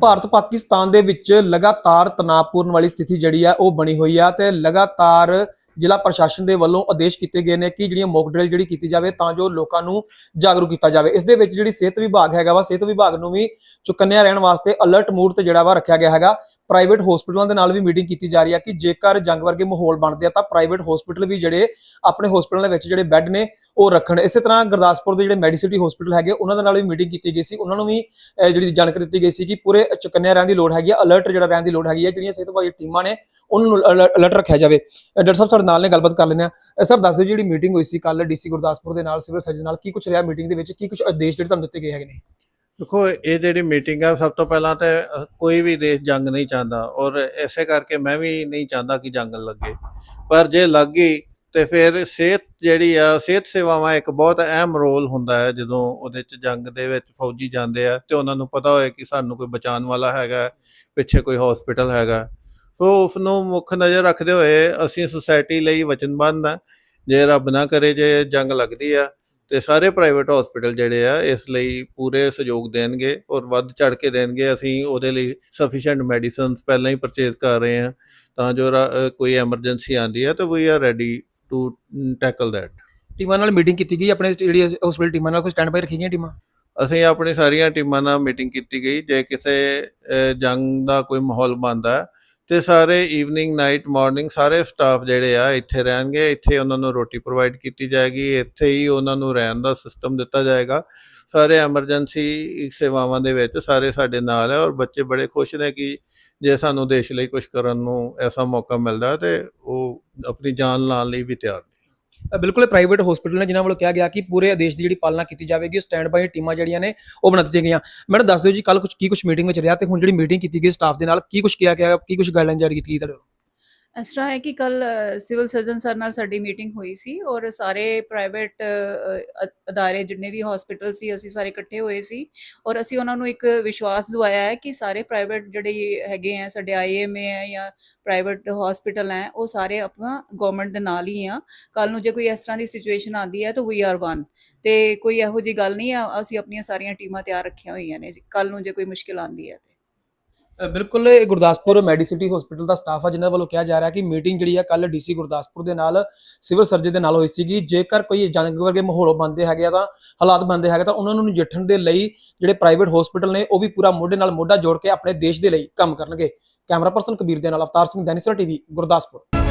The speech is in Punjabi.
ਭਾਰਤ ਪਾਕਿਸਤਾਨ ਦੇ ਵਿੱਚ ਲਗਾਤਾਰ ਤਣਾਅਪੂਰਨ ਵਾਲੀ ਸਥਿਤੀ ਜਿਹੜੀ ਆ ਉਹ ਬਣੀ ਹੋਈ ਆ ਤੇ ਲਗਾਤਾਰ ਜ਼ਿਲ੍ਹਾ ਪ੍ਰਸ਼ਾਸਨ ਦੇ ਵੱਲੋਂ ਆਦੇਸ਼ ਕੀਤੇ ਗਏ ਨੇ ਕਿ ਜਿਹੜੀਆਂ ਮੌਕ ਡਰਿਲ ਜਿਹੜੀ ਕੀਤੀ ਜਾਵੇ ਤਾਂ ਜੋ ਲੋਕਾਂ ਨੂੰ ਜਾਗਰੂਕ ਕੀਤਾ ਜਾਵੇ। ਇਸ ਦੇ ਵਿੱਚ ਜਿਹੜੀ ਸਿਹਤ ਵਿਭਾਗ ਹੈਗਾ ਵਾ, ਸਿਹਤ ਵਿਭਾਗ ਨੂੰ ਵੀ ਚੁਕੰਨਿਆ ਰਹਿਣ ਵਾਸਤੇ ਅਲਰਟ ਮੂਡ ਤੇ ਜਿਹੜਾ ਵਾ ਰੱਖਿਆ ਗਿਆ ਹੈਗਾ। ਪ੍ਰਾਈਵੇਟ ਹਸਪੀਟਲਾਂ ਦੇ ਨਾਲ ਵੀ ਮੀਟਿੰਗ ਕੀਤੀ ਜਾ ਰਹੀ ਹੈ ਕਿ ਜੇਕਰ ਜੰਗ ਵਰਗੇ ਮਾਹੌਲ ਬਣਦੇ ਆ ਤਾਂ ਪ੍ਰਾਈਵੇਟ ਹਸਪੀਟਲ ਵੀ ਜਿਹੜੇ ਆਪਣੇ ਹਸਪੀਟਲਾਂ ਦੇ ਵਿੱਚ ਜਿਹੜੇ ਬੈੱਡ ਨੇ ਉਹ ਰੱਖਣ। ਇਸੇ ਤਰ੍ਹਾਂ ਗੁਰਦਾਸਪੁਰ ਦੇ ਜਿਹੜੇ ਮੈਡੀਸਿਟੀ ਹਸਪੀਟਲ ਹੈਗੇ, ਉਹਨਾਂ ਦੇ ਨਾਲ ਵੀ ਮੀਟਿੰਗ ਕੀਤੀ ਗਈ ਸੀ। ਉਹਨਾਂ ਨੂੰ ਵੀ ਜਿਹੜੀ ਜਾਣਕਾਰੀ ਦਿੱਤੀ ਗਈ ਸੀ ਕਿ ਪੂਰੇ ਚੁਕੰਨਿਆ ਰਹਿਣ ਦੀ ਲੋੜ ਹੈਗੀ ਹੈ ਅਲਰਟ ਜਿਹੜਾ ਰਹਿਣ ਦੀ ਲੋੜ ਹੈਗੀ ਹੈ ਜਿਹੜੀਆਂ ਸਿਹਤ ਵਿਭਾਗ ਦੀਆਂ ਟੀਮਾਂ ਨੇ, ਉਹਨਾਂ ਨੂੰ ਅਲਰਟ ਰੱਖਿਆ ਜਾਵੇ। ਡਾਕਟਰ ਸਾਹਿਬ ਸਾਡੇ ਨਾਲ ਨੇ ਗੱਲਬਾਤ ਕਰ ਲੈਂਦੇ ਆ ਸਰ, ਦੱਸ ਦਿਓ ਜਿਹੜੀ ਮੀਟਿੰਗ ਹੋਈ ਸੀ ਕੱਲ ਡੀਸੀ ਗੁਰਦਾਸਪੁਰ ਦੇ ਨਾਲ ਸਿਵਲ ਸਰਜਨ ਨਾਲ, ਕੀ ਕੁਝ ਰਿਹਾ ਮੀਟਿੰਗ ਦੇ ਵਿੱਚ? ਕੀ ਕੁਝ ਆਦੇਸ਼ ਜਿਹੜੇ ਤੁਹਾਨੂੰ ਦਿੱਤੇ ਗਏ ਹੈਗੇ ਨੇ? ਦੇਖੋ, ਇਹ ਜਿਹੜੀ ਮੀਟਿੰਗ ਆ, ਸਭ ਤੋਂ ਪਹਿਲਾਂ ਤੇ ਕੋਈ ਵੀ ਦੇਸ਼ ਜੰਗ ਨਹੀਂ ਚਾਹੁੰਦਾ। ਔਰ ਇਸੇ ਕਰਕੇ ਮੈਂ ਵੀ ਨਹੀਂ ਚਾਹੁੰਦਾ ਕਿ ਜੰਗ ਲੱਗੇ। ਪਰ ਜੇ ਲੱਗ ਗਈ, ਤੇ ਫਿਰ ਸਿਹਤ ਜਿਹੜੀ ਆ, ਸਿਹਤ ਸੇਵਾਵਾਂ ਇੱਕ ਬਹੁਤ ਅਹਿਮ ਰੋਲ ਹੁੰਦਾ ਹੈ। ਜਦੋਂ ਉਹਦੇ ਚ ਜੰਗ ਦੇ ਵਿੱਚ ਫੌਜੀ ਜਾਂਦੇ ਆ, ਤੇ ਉਹਨਾਂ ਨੂੰ ਪਤਾ ਹੋਏ ਕਿ ਸਾਨੂੰ ਕੋਈ ਬਚਾਉਣ ਵਾਲਾ ਹੈਗਾ, ਪਿੱਛੇ ਕੋਈ ਹਸਪੀਟਲ ਹੈਗਾ। ਸੋ ਉਸ ਨੂੰ ਮੁੱਖ ਨਜ਼ਰ ਰੱਖਦੇ ਹੋਏ ਅਸੀਂ ਸੁਸਾਇਟੀ ਲਈ ਵਚਨਬੱਧ ਆ ਜੇ ਰੱਬ ਨਾ ਕਰੇ ਜੇ ਜੰਗ ਲੱਗਦੀ ਆ ਤੇ ਸਾਰੇ ਪ੍ਰਾਈਵੇਟ ਹਸਪੀਟਲ ਜਿਹੜੇ ਆ ਇਸ ਲਈ ਪੂਰੇ ਸਹਿਯੋਗ ਦੇਣਗੇ ਔਰ ਵੱਧ ਚੜ ਕੇ ਦੇਣਗੇ। ਅਸੀਂ ਉਹਦੇ ਲਈ ਸਫੀਸ਼ੀਐਂਟ ਮੈਡੀਸਿਨਸ ਪਹਿਲਾਂ ਹੀ ਪਰਚੇਜ਼ ਕਰ ਰਹੇ ਹਾਂ। ਤਾਂ ਜੋ ਕੋਈ ਐਮਰਜੈਂਸੀ ਆਂਦੀ ਹੈ ਤਾਂ we are ready to tackle that ਟੀਮਾਂ ਨਾਲ ਮੀਟਿੰਗ ਕੀਤੀ ਗਈ ਆਪਣੇ ਜਿਹੜੀ ਹਸਪੀਟਲ ਟੀਮਾਂ ਨਾਲ? ਕੋਈ ਸਟੈਂਡ ਬਾਈ ਰੱਖੀ ਗਈਆਂ ਟੀਮਾਂ? ਅਸੀਂ ਆਪਣੀ ਸਾਰੀਆਂ ਟੀਮਾਂ ਨਾਲ ਮੀਟਿੰਗ ਕੀਤੀ ਗਈ। ਜੇ ਕਿਸੇ ਜੰਗ ਦਾ ਕੋਈ ਮਾਹੌਲ ਬਣਦਾ ਤੇ ਸਾਰੇ ਈਵਨਿੰਗ ਨਾਈਟ ਮਾਰਨਿੰਗ ਸਾਰੇ ਸਟਾਫ ਜਿਹੜੇ ਆ ਇੱਥੇ ਰਹਿਣਗੇ, ਇੱਥੇ ਉਹਨਾਂ ਨੂੰ ਰੋਟੀ ਪ੍ਰੋਵਾਈਡ ਕੀਤੀ ਜਾਏਗੀ, ਇੱਥੇ ਹੀ ਉਹਨਾਂ ਨੂੰ ਰਹਿਣ ਦਾ ਸਿਸਟਮ ਦਿੱਤਾ ਜਾਏਗਾ। ਸਾਰੇ ਐਮਰਜੈਂਸੀ ਸੇਵਾਵਾਂ ਦੇ ਵਿੱਚ ਸਾਰੇ ਸਾਡੇ ਨਾਲ ਹੈ ਔਰ ਬੱਚੇ ਬੜੇ ਖੁਸ਼ ਨੇ ਕਿ ਜੇ ਸਾਨੂੰ ਦੇਸ਼ ਲਈ ਕੁਝ ਕਰਨ ਨੂੰ ਐਸਾ ਮੌਕਾ ਮਿਲਦਾ ਹੈ ਤੇ ਉਹ ਆਪਣੀ ਜਾਨ ਲਾਉਣ ਲਈ ਵੀ ਤਿਆਰ ਨੇ। ਬਿਲਕੁਲ ਪ੍ਰਾਈਵੇਟ ਹਸਪੀਟਲ ਨੇ ਜਿਨ੍ਹਾਂ ਵੱਲੋਂ ਕਿਹਾ ਗਿਆ ਕਿ ਪੂਰੇ ਆਦੇਸ਼ ਦੀ ਜਿਹੜੀ ਪਾਲਣਾ ਕੀਤੀ ਜਾਵੇਗੀ ਸਟੈਂਡ ਬਾਈ ਟੀਮਾਂ ਜਿਹੜੀਆਂ ਨੇ, ਉਹ ਬਣਾ ਦਿੱਤੀਆਂ ਗਈਆਂ। ਮੈਡਮ, ਦੱਸ ਦਿਓ ਜੀ ਕੱਲ ਕੁਝ ਕੀ ਕੁਝ ਮੀਟਿੰਗ ਵਿੱਚ ਰਿਹਾ ਤੇ ਹੁਣ ਜਿਹੜੀ ਮੀਟਿੰਗ ਕੀਤੀ ਗਈ ਸਟਾਫ ਦੇ ਨਾਲ, ਕੀ ਕੁਝ ਕਿਹਾ ਗਿਆ, ਕੀ ਕੁਝ ਗਾਈਡਲਾਈਨ ਜਾਰੀ ਕੀਤੀ ਗਈ ਤੁਹਾਡੇ ਵੱਲੋਂ? ਇਸ ਤਰ੍ਹਾਂ ਹੈ ਕਿ ਕੱਲ ਸਿਵਲ ਸਰਜਨ ਸਰ ਨਾਲ ਸਾਡੀ ਮੀਟਿੰਗ ਹੋਈ ਸੀ ਔਰ ਸਾਰੇ ਪ੍ਰਾਈਵੇਟ ਅਦਾਰੇ ਜਿੰਨੇ ਵੀ ਹਸਪੀਟਲ ਸੀ, ਅਸੀਂ ਸਾਰੇ ਇਕੱਠੇ ਹੋਏ ਸੀ ਔਰ ਅਸੀਂ ਉਹਨਾਂ ਨੂੰ ਇੱਕ ਵਿਸ਼ਵਾਸ ਦਿਵਾਇਆ ਹੈ ਕਿ ਸਾਰੇ ਪ੍ਰਾਈਵੇਟ ਜਿਹੜੇ ਹੈਗੇ ਆ ਸਾਡੇ ਆਈਐਮਏ ਹੈ ਜਾਂ ਪ੍ਰਾਈਵੇਟ ਹਸਪੀਟਲ ਹੈ, ਉਹ ਸਾਰੇ ਆਪਣਾ ਗਵਰਨਮੈਂਟ ਦੇ ਨਾਲ ਹੀ ਆ। ਕੱਲ ਨੂੰ ਜੇ ਕੋਈ ਇਸ ਤਰ੍ਹਾਂ ਦੀ ਸਿਚੁਏਸ਼ਨ ਆਉਂਦੀ ਹੈ ਤਾਂ ਵੀ ਆਰ ਵਨ ਤੇ ਕੋਈ ਇਹੋ ਜੀ ਗੱਲ ਨਹੀਂ ਆ ਅਸੀਂ ਆਪਣੀਆਂ ਸਾਰੀਆਂ ਟੀਮਾਂ ਤਿਆਰ ਰੱਖੀਆਂ ਹੋਈਆਂ ਨੇ। ਕੱਲ ਨੂੰ ਜੇ ਕੋਈ ਮੁਸ਼ਕਿਲ ਆਉਂਦੀ ਹੈ ਤੇ। ਬਿਲਕੁਲ, ਇਹ ਗੁਰਦਾਸਪੁਰ ਮੈਡੀਸਿਟੀ ਹਸਪੀਟਲ ਦਾ ਸਟਾਫ ਆ, ਜਿਨ੍ਹਾਂ ਵੱਲੋਂ ਕਿਹਾ ਜਾ ਰਿਹਾ ਕਿ ਮੀਟਿੰਗ ਜਿਹੜੀ ਆ ਕੱਲ ਡੀਸੀ ਗੁਰਦਾਸਪੁਰ ਦੇ ਨਾਲ ਸਿਵਲ ਸਰਜਨ ਦੇ ਨਾਲ ਹੋਈ ਸੀਗੀ। ਜੇਕਰ ਕੋਈ ਜੰਗ ਵਰਗੇ ਮਾਹੌਲ ਬਣਦੇ ਹੈਗੇ ਆ ਤਾਂ, ਹਾਲਾਤ ਬਣਦੇ ਹੈਗੇ ਤਾਂ ਉਹਨਾਂ ਨੂੰ ਨਜਿੱਠਣ ਦੇ ਲਈ ਜਿਹੜੇ ਪ੍ਰਾਈਵੇਟ ਹਸਪੀਟਲ ਨੇ, ਉਹ ਵੀ ਪੂਰਾ ਮੋਢੇ ਨਾਲ ਮੋਢਾ ਜੋੜ ਕੇ ਆਪਣੇ ਦੇਸ਼ ਦੇ ਲਈ ਕੰਮ ਕਰਨਗੇ। ਕੈਮਰਾ ਪਰਸਨ ਕਬੀਰ ਦੇ ਨਾਲ ਅਵਤਾਰ ਸਿੰਘ ਦੈਨਿਸਰ ਟੀਵੀ, ਗੁਰਦਾਸਪੁਰ।